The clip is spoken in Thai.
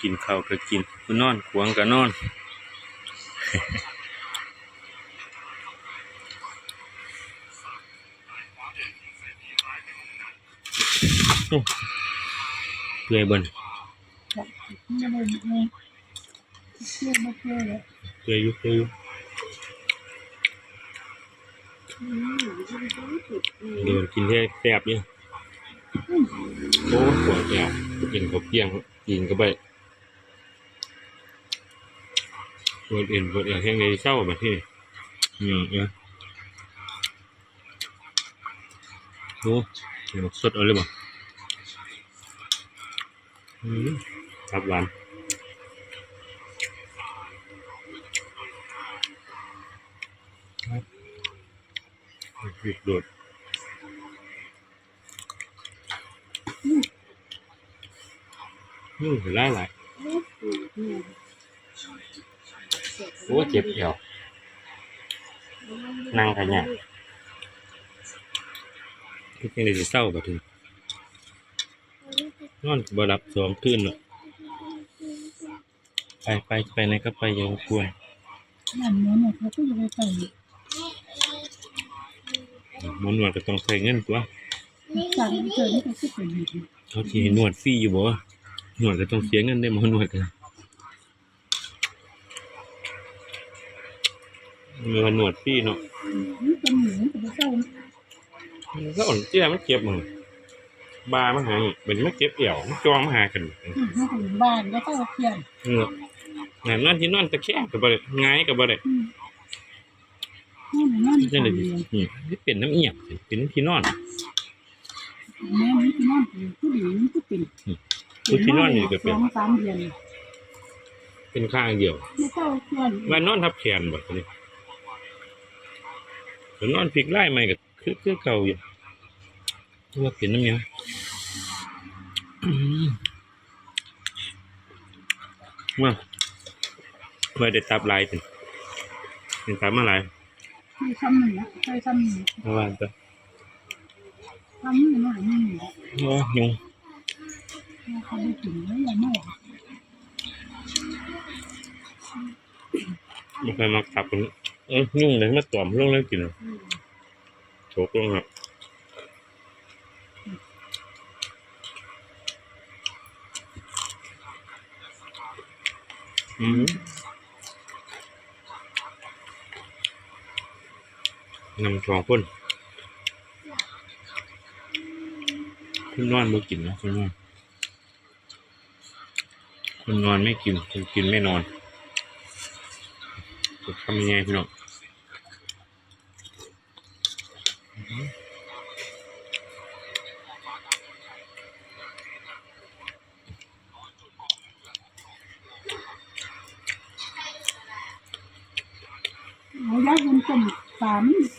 กินข้าวก็กินผู้นอนขวงก็นอน เปื่อยเบนไม่ได้ไม่เชื่อไม่เชื่อเลเปื่อยยู่เปื่อยยู่เดี๋ยวกินแค่แซ่บเนี่ยโอ้ปวดแก้วกินข้าวเปียงกินก็ไป ปวดเอ็นปวดเอวแห้งในเศร้าแบบที่อืมเออโอ้ยสดเอาเลยบ่อืมครับหวานหยุดโดดอืมเห็นไล่หลาย โอ้เจ็บเอวนั่งกันเนี่ยที่เป็นเลยเศร้าแบบนี้นอนบ่รับสองคืนเนาะไปไปไปไหนก็ไปอยังควรนั่นเนี่ยเนี่ยเขาก็จะไปใส่หมอนวดก็ต้องใช้เงินตัวสั่งเจอนี่ก็คิดเป็นดีเขาสิให้นวดฟรีอยู่บ่นวดก็ต้องเสียเงินได้หมอนวดกัน เงินนวดฟรีเนาะนี่เป็นหมูกับเจ้ามันก็อ่อนเจ้ามันเจ็บมึงบามาหาเป็นมันเจ็บเอี่ยวมันจองมาหากันบ้านก็เจ้าเพียนเออนั่นนอนที่นอนตะแคงก็บ่ได้หงายก็บ่ได้นี่มันนั่นจังได๋สิอืมนี่เป็นน้ำเอียงสิเป็นที่นอนแม่ที่นั่นผู้ดีนี่ก็เป็นผู้ที่นอนนี่ก็เป็นสามเดือนเป็นข้างเดียวไม่เจ้าเพียนว่านอนทับแขนบ่นี่ ก็นอนพลิกไล่ใหม่ก็คือคือเก่าอยู่ว่าเป็นน้ำเอียงอืมว่าว่าได้ตับลายเป็นเป็นตับมาหลายใช่ซ้ำหนึ่งใช่ซ้ำหนึ่งเมื่อวานตัวซ้ำหนึ่งหน่อยหนึ่งโอ้ยุงเขาไปถึงแล้วยังไม่ไม่เคยมาตับกัน เอ้ยยุงเลยมาตอมลงแล้วกินโฉกลงครับอืมนำทองพ่นคุณนอนไม่กินนะคุณนอนคุณนอนไม่กินคุณกินไม่นอน ทำยังไงพี่น้อง